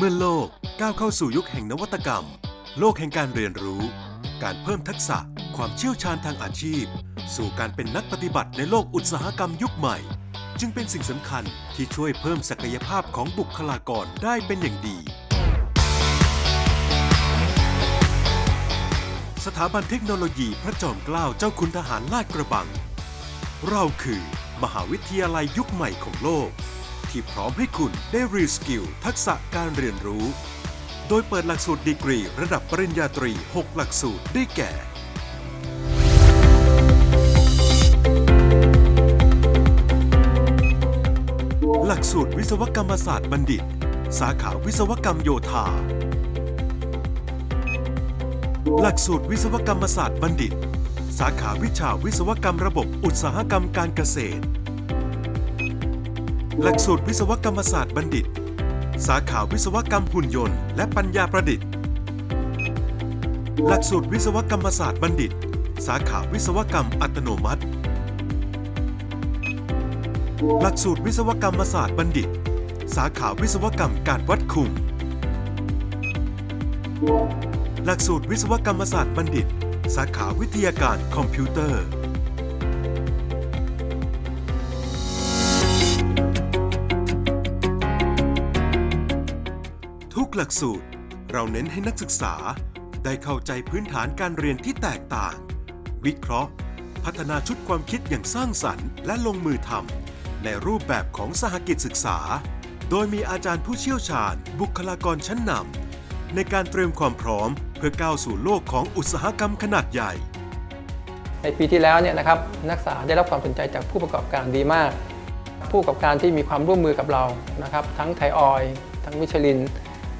เมื่อโลกก้าวเข้าสู่ยุคแห่งนวัตกรรม โลกแห่งการเรียนรู้ การเพิ่มทักษะความเชี่ยวชาญทางอาชีพ สู่การเป็นนักปฏิบัติในโลกอุตสาหกรรมยุคใหม่ จึงเป็นสิ่งสำคัญที่ช่วยเพิ่มศักยภาพของบุคลากรได้เป็นอย่างดี สถาบันเทคโนโลยีพระจอมเกล้าเจ้าคุณทหารลาดกระบัง เราคือ มหาวิทยาลัยยุคใหม่ของโลก ที่พร้อมให้คุณได้รีสกิลทักษะการเรียนรู้ โดยเปิดหลักสูตรดีกรีระดับปริญญาตรี 6 หลักสูตรได้แก่ หลักสูตรวิศวกรรมศาสตร์บัณฑิต สาขาวิศวกรรมโยธา หลักสูตรวิศวกรรมศาสตร์บัณฑิต สาขาวิชาวิศวกรรมระบบอุตสาหกรรมการเกษตร หลักสูตรวิศวกรรมศาสตร์บัณฑิต สาขาวิศวกรรมหุ่นยนต์และปัญญาประดิษฐ์ หลักสูตรวิศวกรรมศาสตร์บัณฑิต สาขาวิศวกรรมอัตโนมัติ หลักสูตรวิศวกรรมศาสตร์บัณฑิต สาขาวิศวกรรมการวัดคุม หลักสูตรวิศวกรรมศาสตร์บัณฑิต สาขาวิทยาการคอมพิวเตอร์ กหลักสูตร เราเน้นให้นักศึกษาได้เข้าใจพื้นฐานการเรียนที่แตกต่าง วิเคราะห์ พัฒนาชุดความคิดอย่างสร้างสรรค์และลงมือทำในรูปแบบของสหกิจศึกษา โดยมีอาจารย์ผู้เชี่ยวชาญ บุคลากรชั้นนำในการเตรียมความพร้อมเพื่อก้าวสู่โลกของอุตสาหกรรมขนาดใหญ่ ในปีที่แล้วเนี่ยนะครับนักศึกษาได้รับความสนใจจากผู้ประกอบการดีมาก ผู้ประกอบการที่มีความร่วมมือกับเรานะครับทั้งไทยออย ทั้งมิชลิน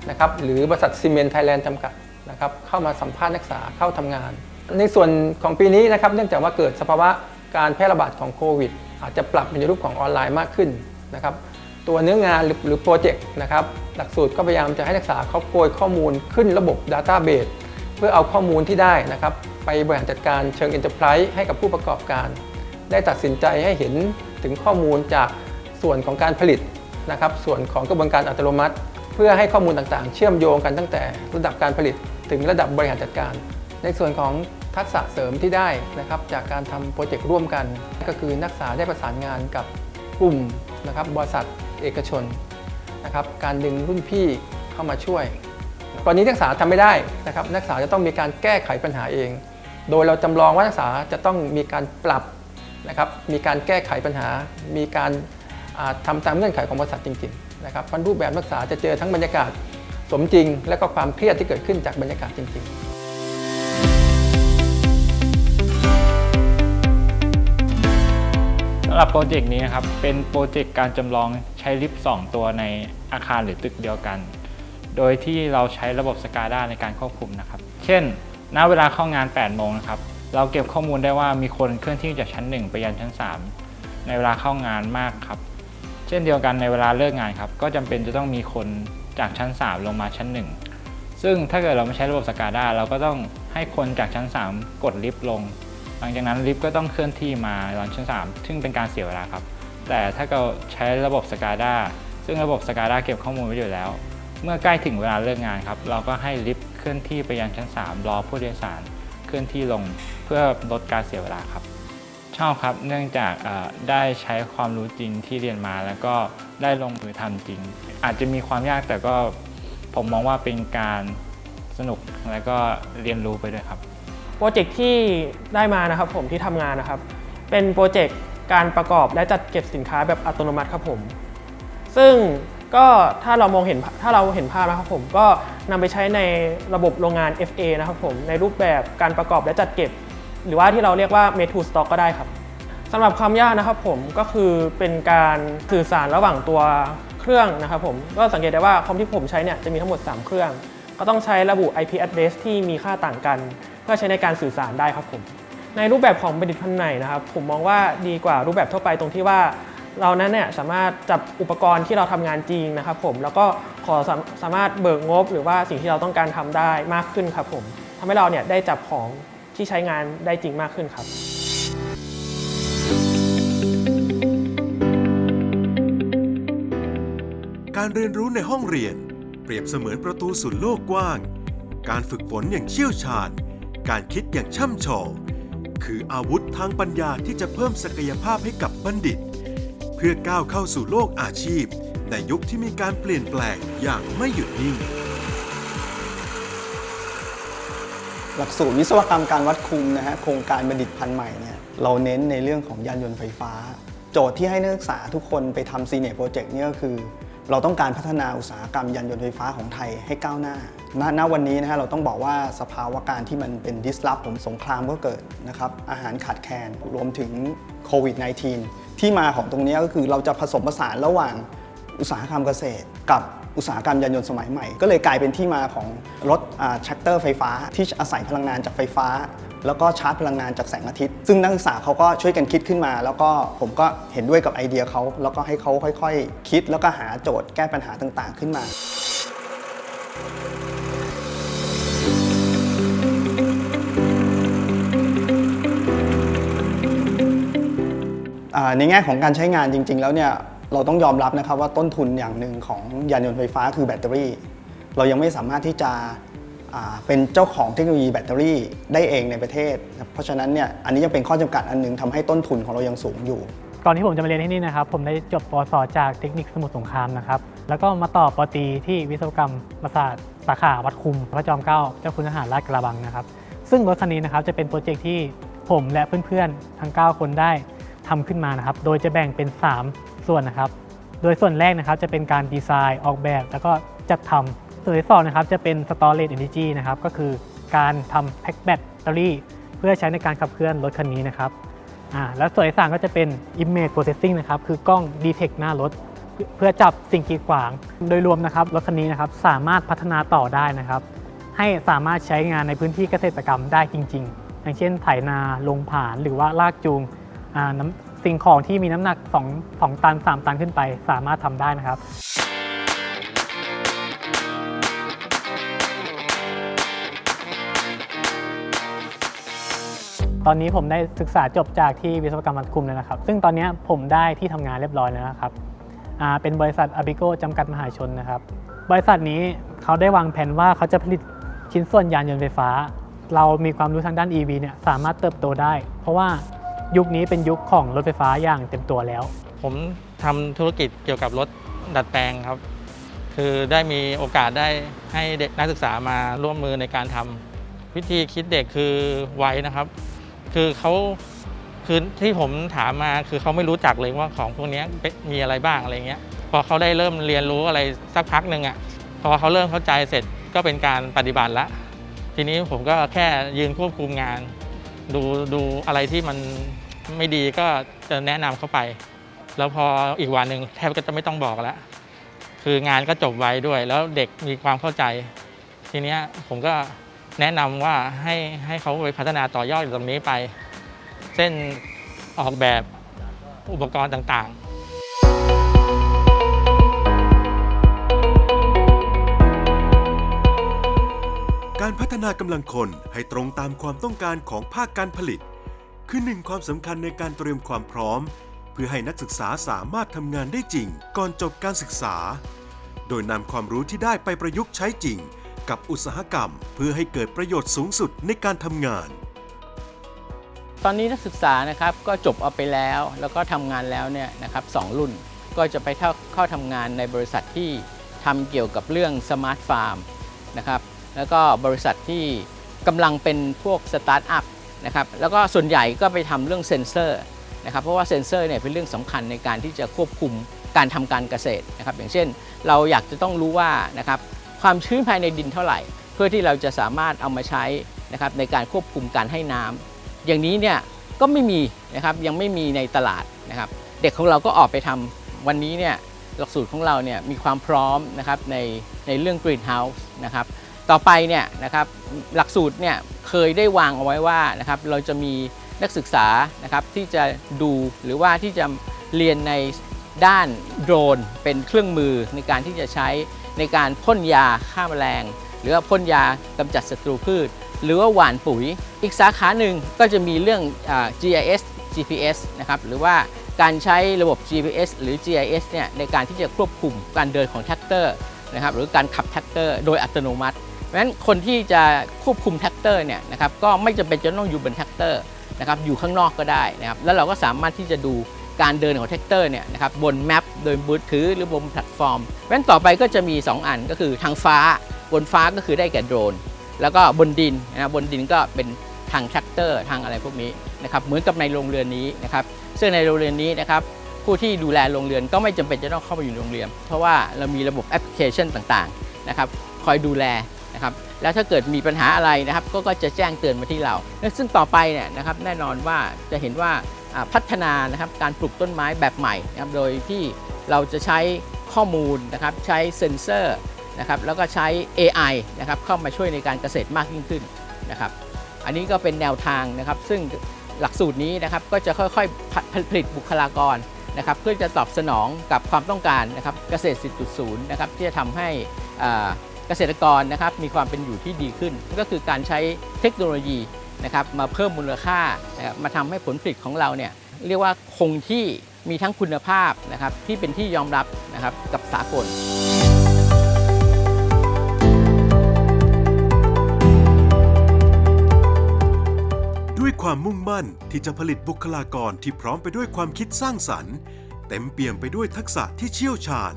นะครับหรือบริษัทซีเมนต์ไทยแลนด์จำกัดนะครับเข้ามาสัมภาษณ์นักศึกษาเข้าทำงาน ในส่วนของปีนี้นะครับเนื่องจากว่าเกิดสภาวะการแพร่ระบาดของโควิด อาจจะปรับเป็นรูปของออนไลน์มากขึ้นนะครับตัวเนื้องานหรือหรือโปรเจกต์นะครับหลักสูตรก็พยายามจะให้นักศึกษาเขาโกยข้อมูลขึ้นระบบ Database เพื่อเอาข้อมูลที่ได้นะครับไปบริหารจัดการเชิง Enterprise ให้กับผู้ประกอบการ ได้ตัดสินใจให้เห็นถึงข้อมูลจากส่วนของการผลิตนะครับส่วนของกระบวนการอัตโนมัติ พื่อให้ข้อมูลต่างๆ เชื่อมโยงกันตั้งแต่ระดับการผลิตถึงระดับบริหารจัดการ ในส่วนของทักษะเสริมที่ได้นะครับจากการทำโปรเจกต์ร่วมกัน ก็คือนักศึกษาได้ประสานงานกับกลุ่มนะครับบริษัทเอกชนนะครับการดึงรุ่นพี่เข้ามาช่วยกรณีนักศึกษาทำไม่ได้นะครับนักศึกษาจะต้องมีการแก้ไขปัญหาเอง โดยเราจำลองว่านักศึกษาจะต้องมีการปรับนะครับมีการแก้ไขปัญหา มีการอ่าทำตามเงื่อนไขของบริษัทจริง ๆ นะครับพราะรูปแบบนักศึกษาจะเจอทั้งบรรยากาศสมจริง และก็ความเครียดที่เกิดขึ้นจากบรรยากาศจริงๆสำหรับโปรเจกต์นี้นะครับเป็นโปรเจกต์การจำลองใช้ลิฟต์2ตัวในอาคารหรือตึกเดียวกัน โดยที่เราใช้ระบบ SCADA ในการควบคุมนะครับ เช่น ณ เวลาเข้างาน 8 โมงนะครับ เราเก็บข้อมูลได้ว่ามีคนเคลื่อนที่จากชั้น 1 ไปยังชั้น 3 ในเวลาเข้างานมากครับ เช่นเดียวกันในเวลาเลิกงานครับ ก็จำเป็นจะต้องมีคนจากชั้น 3 ลงมาชั้น 1 ซึ่งถ้าเกิดเราไม่ใช้ระบบ SCADA เราก็ต้องให้คนจากชั้น 3 กดลิฟต์ลง หลังจากนั้นลิฟต์ก็ต้องเคลื่อนที่มาลอนชั้น 3 ซึ่งเป็นการเสียเวลาครับ แต่ถ้าเราใช้ระบบ SCADA ซึ่งระบบ SCADA เก็บข้อมูลไว้อยู่แล้ว เมื่อใกล้ถึงเวลาเลิกงานครับ เราก็ให้ลิฟต์เคลื่อนที่ไปยังชั้น 3 รอผู้โดยสารเคลื่อนที่ลง เพื่อลดการเสียเวลาครับ ชอบครับ เนื่องจากได้ใช้ความรู้จริงที่เรียนมา แล้วก็ได้ลงมือทำจริง อาจจะมีความยากแต่ก็ผมมองว่าเป็นการสนุกและก็เรียนรู้ไปด้วยครับ โปรเจกต์ที่ได้มานะครับผมที่ทำงานนะครับ เป็นโปรเจกต์การประกอบและจัดเก็บสินค้าแบบอัตโนมัติครับผม ซึ่งก็ถ้าเรามองเห็นถ้าเราเห็นภาพนะครับผมก็นำไปใช้ในระบบโรงงาน FA นะครับผมในรูปแบบการประกอบและจัดเก็บ หรือว่าที่เราเรียกว่า made to stock ก็ได้ครับสำหรับความยากนะครับผมก็คือเป็นการสื่อสารระหว่างตัวเครื่องนะครับผมก็สังเกตได้ว่าคอมที่ผมใช้เนี่ยจะมีทั้งหมด 3 เครื่อง ก็ต้องใช้ระบุ IP address ที่มีค่าต่างกัน เพื่อใช้ในการสื่อสารได้ครับผมในรูปแบบของบัณฑิตพันธุ์ไหนนะครับผมมองว่าดีกว่ารูปแบบทั่วไปตรงที่ว่าเรานั้นเนี่ยสามารถจับอุปกรณ์ที่เราทำงานจริงนะครับผมแล้วก็ขอสาสามารถเบิกงบ หรือว่าสิ่งที่เราต้องการทำได้มากขึ้นครับผมทำให้เราเนี่ยได้จับของ ที่ใช้งานได้จริงมากขึ้นครับการเรียนรู้ในห้องเรียน เปรียบเสมือนประตูสู่โลกกว้าง การฝึกฝนอย่างเชี่ยวชาญ การคิดอย่างช่ำชอง คืออาวุธทางปัญญาที่จะเพิ่มศักยภาพให้กับบัณฑิต เพื่อก้าวเข้าสู่โลกอาชีพ ในยุคที่มีการเปลี่ยนแปลงอย่างไม่หยุดนิ่ง หลักสูตรวิศวกรรมการวัดคุมนะฮะโครงการบัณฑิตพันธุ์ใหม่เนี่ยเราเน้นในเรื่องของยานยนต์ไฟฟ้า โจทย์ที่ให้นักศึกษาทุกคนไปทำซีเนียโปรเจกต์เนี่ยก็คือ เราต้องการพัฒนาอุตสาหกรรมยานยนต์ไฟฟ้าของไทยให้ก้าวหน้าณณวันนี้นะฮะเราต้องบอกว่าสภาวะการที่มันเป็นดิสลอฟผมสงครามก็เกิดนะครับอาหารขาดแคลนรวมถึงโควิด -19 ที่มาของตรงนี้ก็คือเราจะผสมผสานระหว่างอุตสาหกรรมเกษตรกับ อุตสาหกรรมยานยนต์สมัยใหม่ ก็เลยกลายเป็นที่มาของรถแทรกเตอร์ไฟฟ้าที่อาศัยพลังงานจากไฟฟ้า แล้วก็ชาร์จพลังงานจากแสงอาทิตย์ ซึ่งนักศึกษาเขาก็ช่วยกันคิดขึ้นมา แล้วก็ผมก็เห็นด้วยกับไอเดียเขาแล้วก็ให้เขาค่อยๆคิด แล้วก็หาโจทย์แก้ปัญหาต่างๆ ขึ้นมาอ่าในแง่ของการใช้งานจริง ๆ แล้วเนี่ย เราต้องยอมรับนะครับว่าต้นทุนอย่างหนึ่งของยานยนต์ไฟฟ้าคือแบตเตอรี่ เรายังไม่สามารถที่จะเป็นเจ้าของเทคโนโลยีแบตเตอรี่ได้เองในประเทศ เพราะฉะนั้นเนี่ยอันนี้ยังเป็นข้อจำกัดอันหนึงทำให้ต้นทุนของเรายังสูงอยู่ก่อนที่ผมจะมาเรียนที่นี่นะครับ ผมได้จบปสจากเทคนิคสมุทรสงครามนะครับ แล้วก็มาต่อปอตีที่วิศวกรรมประสาทสาขาวัดคุม พระจอมเกล้าเจ้าคุณทหารราชกระบังนะครับ ซึ่งรถคันนี้นะครับจะเป็นโปรเจกต์ที่ผมและเพื่อนๆทั้ง 9 คนได้ทำขึ้นมานะครับ โดยจะแบ่งเป็น 3 ส่วนนะครับ โดยส่วนแรกนะครับจะเป็นการดีไซน์ออกแบบ แล้วก็จัดทำส่วนที่สองนะครับจะเป็น storage energy นะครับก็คือการทำแพ็คแบตเตอรี่ เพื่อใช้ในการขับเคลื่อนรถคันนี้นะครับอ่าแล้วส่วนที่สามก็จะเป็น image processing นะครับคือกล้อง detect หน้ารถ เพื่อจับสิ่งกีดขวาง โดยรวมนะครับรถคันนี้นะครับสามารถพัฒนาต่อได้นะครับ ให้สามารถใช้งานในพื้นที่เกษตรกรรมได้จริง ๆ อย่างเช่นไถนาลงผานหรือว่าลากจูงน้ำ สิ่งของที่มีน้ำหนัก 2 2 ตัน 3 ตันขึ้นไป สามารถทำได้นะครับตอนนี้ผมได้ศึกษาจบจากที่วิศวกรรมวัดคุมแล้วนะครับ ซึ่งตอนนี้ผมได้ที่ทำงานเรียบร้อยแล้วนะครับ เป็นบริษัทอบิโกจำกัดมหาชนนะครับ บริษัทนี้เขาได้วางแผนว่าเขาจะผลิตชิ้นส่วนยานยนต์ไฟฟ้า เรามีความรู้ทางด้าน EV เนี่ยสามารถเติบโตได้ เพราะว่า ยุคนี้เป็นยุคของรถไฟฟ้าอย่างเต็มตัวแล้ว ผมทำธุรกิจเกี่ยวกับรถดัดแปลงครับ คือได้มีโอกาสได้ให้เด็กนักศึกษามาร่วมมือในการทำวิธีคิดเด็กคือไวนะครับ คือเขาคือที่ผมถามมาคือเขาไม่รู้จักเลยว่าของพวกนี้เป็นมีอะไรบ้างอะไรเงี้ย พอเขาได้เริ่มเรียนรู้อะไรสักพักหนึ่งอะพอเขาเริ่มเข้าใจเสร็จก็เป็นการปฏิบัติละ ทีนี้ผมก็แค่ยืนควบคุมงาน ดูดูอะไรที่มัน ไม่ดีก็จะแนะนำเขาไป แล้วพออีกวันหนึ่งแทบก็จะไม่ต้องบอกแล้ว คืองานก็จบไวด้วย แล้วเด็กมีความเข้าใจ ทีเนี้ยผมก็แนะนำว่าให้ให้เขาไปพัฒนาต่อยอดตรงนี้ไป เช่นออกแบบอุปกรณ์ต่างๆการพัฒนากำลังคนให้ตรงตามความต้องการของภาคการผลิต คือหนึ่งความสำคัญในการเตรียมความพร้อม เพื่อให้นักศึกษาสามารถทำงานได้จริง ก่อนจบการศึกษา โดยนำความรู้ที่ได้ไปประยุกต์ใช้จริง กับอุตสาหกรรม เพื่อให้เกิดประโยชน์สูงสุดในการทำงาน ตอนนี้นักศึกษานะครับก็จบเอาไปแล้ว แล้วก็ทำงานแล้วเนี่ยนะครับสองรุ่นก็จะไปเข้าเข้าทำงานในบริษัทที่ทำเกี่ยวกับเรื่องสมาร์ทฟาร์มนะครับแล้วก็บริษัทที่กำลังเป็นพวกสตาร์ทอัพ นะครับแล้วก็ส่วนใหญ่ก็ไปทำเรื่องเซ็นเซอร์นะครับเพราะว่าเซ็นเซอร์เนี่ยเป็นเรื่องสำคัญในการที่จะควบคุมการทำการเกษตรนะครับอย่างเช่นเราอยากจะต้องรู้ว่านะครับความชื้นภายในดินเท่าไหร่ เพื่อที่เราจะสามารถเอามาใช้นะครับในการควบคุมการให้น้ำอย่างนี้เนี่ยก็ไม่มีนะครับยังไม่มีในตลาดนะครับเด็กของเราก็ออกไปทำวันนี้เนี่ยหลักสูตรของเราเนี่ยมีความพร้อมนะครับในในเรื่อง Greenhouse นะครับ ต่อไปเนี่ยนะครับหลักสูตรเนี่ยเคยได้วางเอาไว้ว่านะครับเราจะมีนักศึกษานะครับที่จะดูหรือว่าที่จะเรียนในด้านโดรนเป็นเครื่องมือในการที่จะใช้ในการพ่นยาฆ่าแมลง หรือว่าพ่นยากำจัดศัตรูพืช หรือว่าหว่านปุ๋ย อีกสาขาหนึ่งก็จะมีเรื่อง GIS GPS นะครับหรือว่าการใช้ระบบ GPS หรือ GIS เนี่ยในการที่จะควบคุมการเดินของแท็กเตอร์นะครับหรือการขับแท็กเตอร์โดยอัตโนมัติ เพราะฉะนั้นคนที่จะควบคุมแท็กเตอร์เนี่ยนะครับก็ไม่จำเป็นจะต้องอยู่บนแท็กเตอร์นะครับอยู่ข้างนอกก็ได้นะครับแล้วเราก็สามารถที่จะดูการเดินของแท็กเตอร์เนี่ยนะครับบนแมปโดยมือถือหรือบนแพลตฟอร์มเพราะฉะนั้นต่อไปก็จะมี 2 อันก็คือทางฟ้าบนฟ้าก็คือได้แก่โดรน แล้วก็บนดินนะบนดินก็เป็นทางแท็กเตอร์ทางอะไรพวกนี้นะครับเหมือนกับในโรงเรือนนี้นะครับซึ่งในโรงเรียนนี้นะครับผู้ที่ดูแลโรงเรือนก็ไม่จำเป็นจะต้องเข้าไปอยู่ในโรงเรียนเพราะว่าเรามีระบบแอปพลิเคชันต่างๆนะครับคอยดูแล นะครับแล้วถ้าเกิดมีปัญหาอะไรนะครับก็ก็จะแจ้งเตือนมาที่เรา ซึ่งต่อไปเนี่ยนะครับแน่นอนว่าจะเห็นว่าพัฒนานะครับการปลูกต้นไม้แบบใหม่นะครับโดยที่เราจะใช้ข้อมูลนะครับใช้เซ็นเซอร์นะครับแล้วก็ใช้ AI นะครับเข้ามาช่วยในการเกษตรมากยิ่งขึ้นนะครับอันนี้ก็เป็นแนวทางนะครับซึ่งหลักสูตรนี้นะครับก็จะค่อยๆผลิตบุคลากรนะครับเพื่อจะตอบสนองกับความต้องการนะครับเกษตร4.0นะครับที่จะทำให้อ่า เกษตรกรนะครับมีความเป็นอยู่ที่ดีขึ้น ก็คือการใช้เทคโนโลยีนะครับมาเพิ่มมูลค่านะครับมาทำให้ผลผลิตของเราเนี่ยเรียกว่าคงที่มีทั้งคุณภาพนะครับที่เป็นที่ยอมรับนะครับกับสากลด้วยความมุ่งมั่นที่จะผลิตบุคลากรที่พร้อมไปด้วยความคิดสร้างสรรค์ เต็มเปี่ยมไปด้วยทักษะที่เชี่ยวชาญ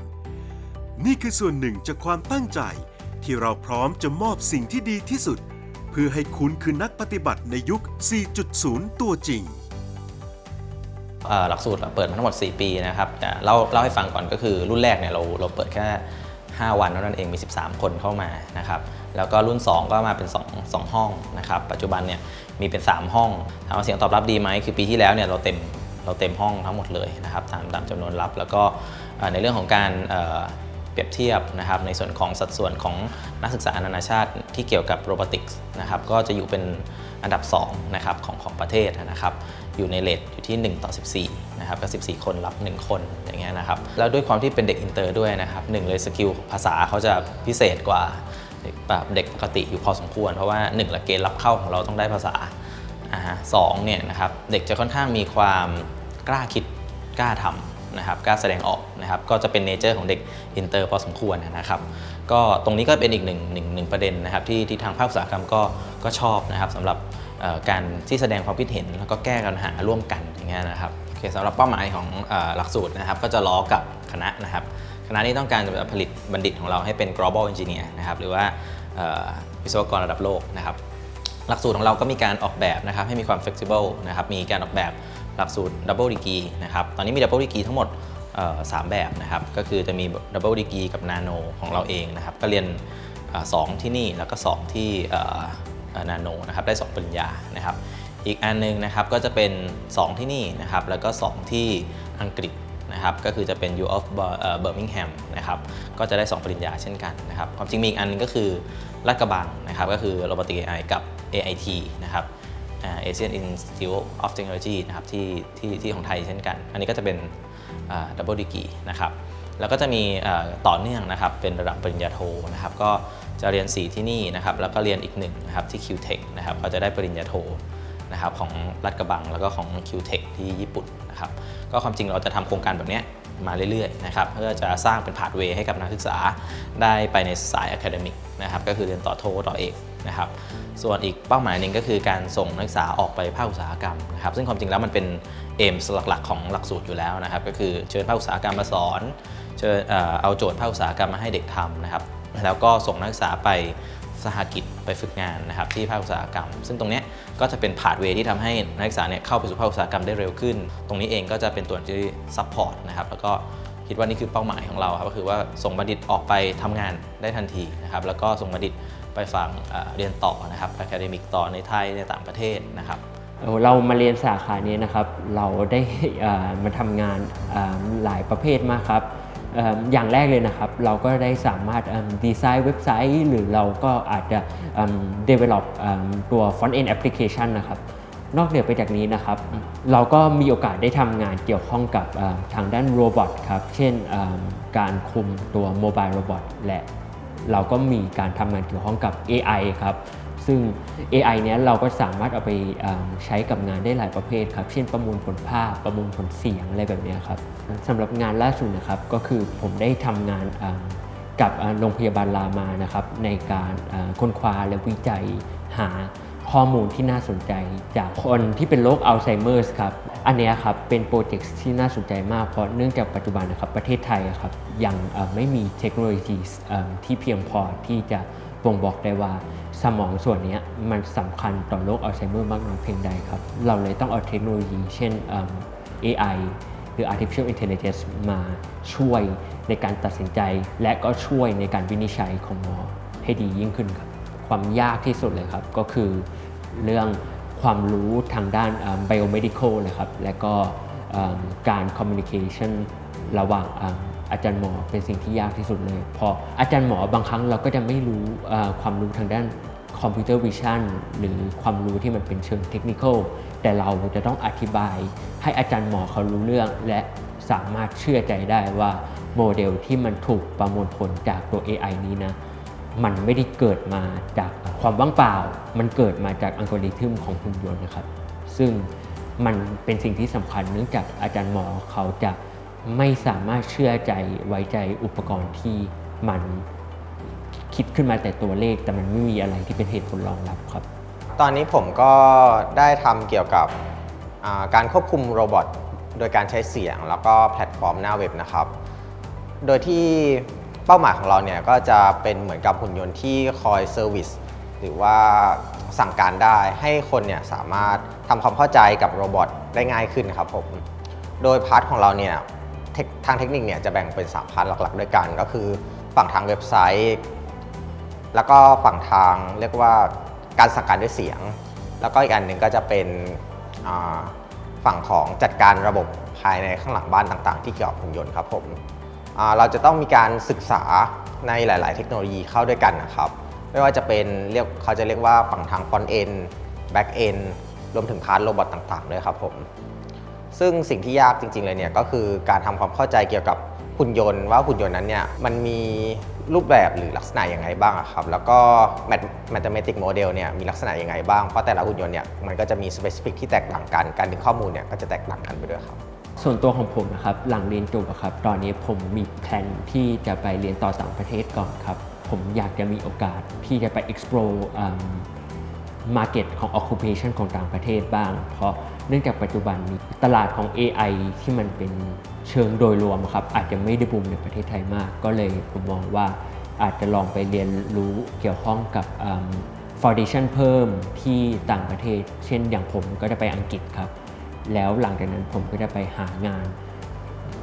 นี่คือส่วนหนึ่งจากความตั้งใจ ที่เราพร้อมจะมอบสิ่งที่ดีที่สุด เพื่อให้คุณคือนักปฏิบัติในยุค 4.0 ตัวจริงหลักสูตรเราเปิดมาทั้งหมด 4 ปีนะครับแต่เล่าเล่าให้ฟังก่อนก็คือรุ่นแรกเนี่ยเราเราเปิดแค่ 5 วันเท่านั้นเองมี 13 คนเข้ามานะครับแล้วก็รุ่น 2 ก็มาเป็น 2 2 ห้องนะครับปัจจุบันเนี่ยมีเป็น 3 ห้องถามว่าเสียงตอบรับดีไหมคือปีที่แล้วเนี่ยเราเต็มเราเต็มห้องทั้งหมดเลยนะครับตามตามจำนวนรับ แล้วก็ในเรื่องของการ เปรียบเทียบนะครับในส่วนของสัดส่วนของนักศึกษานานาชาติที่เกี่ยวกับโรบอติกส์นะครับก็จะอยู่เป็นอันดับ2นะครับของของประเทศนะครับอยู่ในเลทอยู่ที่ 1 ต่อ 14นะครับก็14 คนรับ 1 คนอย่างเงี้ยนะครับแล้วด้วยความที่เป็นเด็กอินเตอร์ด้วยนะครับหนึ่งเลยสกิลภาษาเขาจะพิเศษกว่าเด็กแบบเด็กปกติอยู่พอสมควร เพราะว่า1ละเกณฑ์รับเข้าของเราต้องได้ภาษาอ่าสองเนี่ยนะครับเด็กจะค่อนข้างมีความกล้าคิดกล้าทำ นะครับกล้าแสดงออกนะครับก็จะเป็นเนเจอร์ของเด็กอินเตอร์พอสมควรนะครับก็ตรงนี้ก็เป็นอีกหนึ่งหนึ่งหนึ่งประเด็นนะครับที่ที่ทางภาคอุตสาหกรรมก็ก็ชอบนะครับสำหรับการที่แสดงความคิดเห็นแล้วก็แก้ปัญหาร่วมกันอย่างเงี้ยนะครับโอเคสำหรับเป้าหมายของหลักสูตรนะครับก็จะล้อกับคณะนะครับคณะนี้ต้องการจะผลิตบัณฑิตของเราให้เป็น global engineer นะครับหรือว่าวิศวกรระดับโลกนะครับหลักสูตรของเราก็มีการออกแบบนะครับให้มีความ flexible นะครับมีการออกแบบ หลักสูตร double degree นะครับ ตอนนี้มี double degree ทั้งหมดสามแบบนะครับ ก็คือจะมี double degree กับ nano ของเราเองนะครับ ก็เรียนเอ่อสองที่นี่แล้วก็ 2 ที่นาโนนะครับ ได้ 2 ปริญญานะครับ อีกอันหนึงนะครับก็จะเป็น 2 ที่นี่นะครับ แล้วก็ 2 ที่อังกฤษนะครับก็คือจะเป็น U of Birmingham นะครับก็จะได้ 2 ปริญญาเช่นกันนะครับความจริงมีอีกอันนึงก็คือลาดกระบังนะครับก็คือ Robotics AI กับ AIT นะครับ Asian Institute of Technology นะครับที่ที่ที่ของไทยเช่นกัน อันนี้ก็จะเป็นดับเบิลดีกีนะครับ แล้วก็จะมีต่อเนื่องนะครับเป็นระดับปริญญาโทนะครับ ก็จะเรียน 4 ที่นี่นะครับ แล้วก็เรียนอีกหนึ่งนะครับที่ QTech นะครับก็จะได้ปริญญาโทนะครับของรัฐกระบังแล้วก็ของ QTech ที่ญี่ปุ่นนะครับ ก็ความจริงเราจะทำโครงการแบบเนี้ย มาเรื่อยๆนะครับเพื่อจะสร้างเป็นพาธเวย์ให้กับนักศึกษาได้ไปในสายอะคาเดมิกนะครับก็คือเรียนต่อโทต่อเอกนะครับส่วนอีกเป้าหมายหนึ่งก็คือการส่งนักศึกษาออกไปภาคอุตสาหกรรมนะครับซึ่งความจริงแล้วมันเป็นเอมหลักๆ ของหลักสูตรอยู่แล้วนะครับก็คือเชิญภาคอุตสาหกรรมมาสอนเชิญเอ่อเอาโจทย์ภาคอุตสาหกรรมมาให้เด็กทำนะครับแล้วก็ส่งนักศึกษาไปสหกิจไปฝึกงานนะครับที่ภาคอุตสาหกรรม ซึ่งตรงเนี้ย ก็จะเป็นพาธเวที่ทำให้นักศึกษาเนี่ยเข้าไปสู่ภาคอุตสาหกรรมได้เร็วขึ้น ตรงนี้เองก็จะเป็นตัวที่ซัพพอร์ตนะครับแล้วก็คิดว่านี่คือเป้าหมายของเราครับก็คือว่าส่งบัณฑิตออกไปทำงานได้ทันทีนะครับแล้วก็ส่งบัณฑิตไปฟังเอ่อเรียนต่อนะครับ a c a d e m i c ต่อในไทยในต่างประเทศนะครับเรามาเรียนสาขานี้นะครับ เราได้อ่อมาทำงานอ่อหลายประเภทมากครับ อย่างแรกเลยนะครับ เราก็ได้สามารถดีไซน์เว็บไซต์ หรือเราก็อาจจะ develop ตัว front end application นะครับนอกเหนือไปจากนี้นะครับ เราก็มีโอกาสได้ทำงานเกี่ยวข้องกับทางด้านโรบอทครับ เช่นการคุมตัวโมบายโรบอทและเราก็มีการทำงานเกี่ยวข้องกับ AI ครับ ซึ่ง AI เนี้ยเราก็สามารถเอาไปใช้กับงานได้หลายประเภทครับ เช่นประมวลผลภาพ ประมวลผลเสียงอะไรแบบนี้ครับสำหรับงานล่าสุดนะครับก็คือผมได้ทำงานกับโรงพยาบาลรามานะครับในการค้นคว้าและวิจัยหาข้อมูลที่น่าสนใจจากคนที่เป็นโรคอัลไซเมอร์สครับอันเนี้ยครับเป็นโปรเจกต์ที่น่าสนใจมากเพราะเนื่องจากปัจจุบันนะครับประเทศไทยครับยังไม่มีเทคโนโลยีที่เพียงพอที่จะ บ่งบอกได้ว่าสมองส่วนนี้มันสำคัญต่อโรคอัลไซเมอร์มากน้อยเพียงใดครับ เราเลยต้องเอาเทคโนโลยี เช่น AI หรือ artificial intelligence มาช่วยในการตัดสินใจ และก็ช่วยในการวินิจฉัยของหมอให้ดียิ่งขึ้นครับ ความยากที่สุดเลยครับ ก็คือเรื่องความรู้ทางด้าน biomedical เลยครับ และก็การ communication ระหว่าง อาจารย์หมอเป็นสิ่งที่ยากที่สุดเลยเพราะอาจารย์หมอบางครั้งเราก็จะไม่รู้ความรู้ทางด้านคอมพิวเตอร์วิชั่นหรือความรู้ที่มันเป็นเชิงเทคนิคแต่เราจะต้องอธิบาย ให้อาจารย์หมอเขารู้เรื่อง และสามารถเชื่อใจได้ว่าโมเดลที่มันถูกประมวลผลจากตัว AI นี้นะ มันไม่ได้เกิดมาจากความว่างเปล่า มันเกิดมาจากอัลกอริทึมของหุ่นยนต์นะครับ ซึ่งมันเป็นสิ่งที่สำคัญเนื่องจากอาจารย์หมอเขาจะ ไม่สามารถเชื่อใจไว้ใจอุปกรณ์ที่มันคิดขึ้นมาแต่ตัวเลขแต่มันไม่มีอะไรที่เป็นเหตุผลรองรับครับ ตอนนี้ผมก็ได้ทำเกี่ยวกับการควบคุมโรบอทโดยการใช้เสียงแล้วก็แพลตฟอร์มหน้าเว็บนะครับ โดยที่เป้าหมายของเราเนี่ยก็จะเป็นเหมือนกับหุ่นยนต์ที่คอยเซอร์วิสหรือว่าสั่งการได้ให้คนเนี่ยสามารถทำความเข้าใจกับโรบอทได้ง่ายขึ้นครับผม โดยพาร์ทของเราเนี่ย ทางเทคนิคเนี่ยจะแบ่งเป็น3พาร์ทหลักๆ ด้วยกัน ก็คือฝั่งทางเว็บไซต์ แล้วก็ฝั่งทางเรียกว่าการสั่งการด้วยเสียง แล้วก็อีกอันหนึ่งก็จะเป็นฝั่งของจัดการระบบภายในข้างหลังบ้านต่างๆ ที่เกี่ยวกับหุ่นยนต์ครับผมเราจะต้องมีการศึกษาในหลาย ๆ เทคโนโลยีเข้าด้วยกันนะครับ ไม่ว่าจะเป็นเรียกเขาจะเรียกว่าฝั่งทางฟอนต์เอนแบ็กเอนรวมถึงพาร์ทโรบอทต่าง ๆ ด้วยครับผม ซึ่งสิ่งที่ยากจริง ๆ เลยเนี่ยก็คือการทำความเข้าใจเกี่ยวกับหุ่นยนต์ว่าหุ่นยนต์นั้นเนี่ยมันมีรูปแบบหรือลักษณะยังไงบ้างครับแล้วก็ mathematic model เนี่ยมีลักษณะยังไงบ้าง เพราะแต่ละหุ่นยนต์เนี่ยมันก็จะมี specific ที่แตกต่างกัน การดึงข้อมูลเนี่ยก็จะแตกต่างกันไปด้วยครับส่วนตัวของผมนะครับหลังเรียนจบครับตอนนี้ผมมีแผนที่จะไปเรียนต่อต่างประเทศก่อนครับ ผมอยากจะมีโอกาสที่จะไป explore market ของ occupation ของต่างประเทศบ้าง เพราะ เนื่องจากปัจจุบันนี้ตลาดของ AI ที่มันเป็นเชิงโดยรวมครับอาจจะไม่ได้บูมในประเทศไทยมาก ก็เลยผมมองว่าอาจจะลองไปเรียนรู้เกี่ยวข้องกับอืม foundation เพิ่มที่ต่างประเทศ เช่นอย่างผมก็จะไปอังกฤษครับ แล้วหลังจากนั้นผมก็จะไปหางาน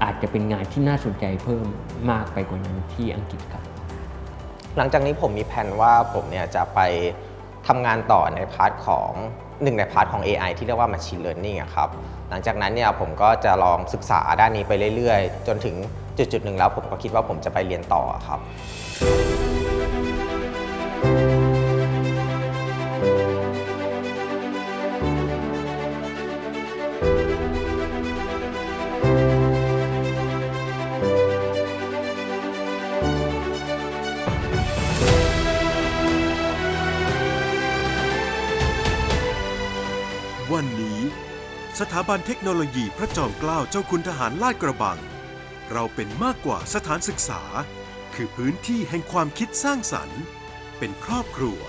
อาจจะเป็นงานที่น่าสนใจเพิ่มมากไปกว่านั้นที่อังกฤษครับ หลังจากนี้ผมมีแผนว่าผมเนี่ยจะไป ทำงานต่อในพาร์ทของหนึ่งในพาร์ทของ AI ที่เรียกว่า Machine Learning ครับ หลังจากนั้นเนี่ยผมก็จะลองศึกษาด้านนี้ไปเรื่อยๆ จนถึงจุดจุดๆหนึ่งแล้วผมก็คิดว่าผมจะไปเรียนต่อครับ สถาบันเทคโนโลยีพระจอมเกล้าเจ้าคุณทหารลาดกระบัง เราเป็นมากกว่าสถานศึกษา คือพื้นที่แห่งความคิดสร้างสรรค์ เป็นครอบครัว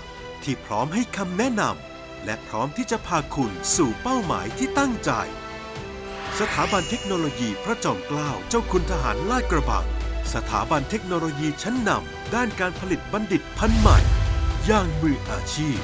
ที่พร้อมให้คำแนะนำและพร้อมที่จะพาคุณสู่เป้าหมายที่ตั้งใจ สถาบันเทคโนโลยีพระจอมเกล้าเจ้าคุณทหารลาดกระบัง สถาบันเทคโนโลยีชั้นนำด้านการผลิตบัณฑิตพันใหม่ อย่างมืออาชีพ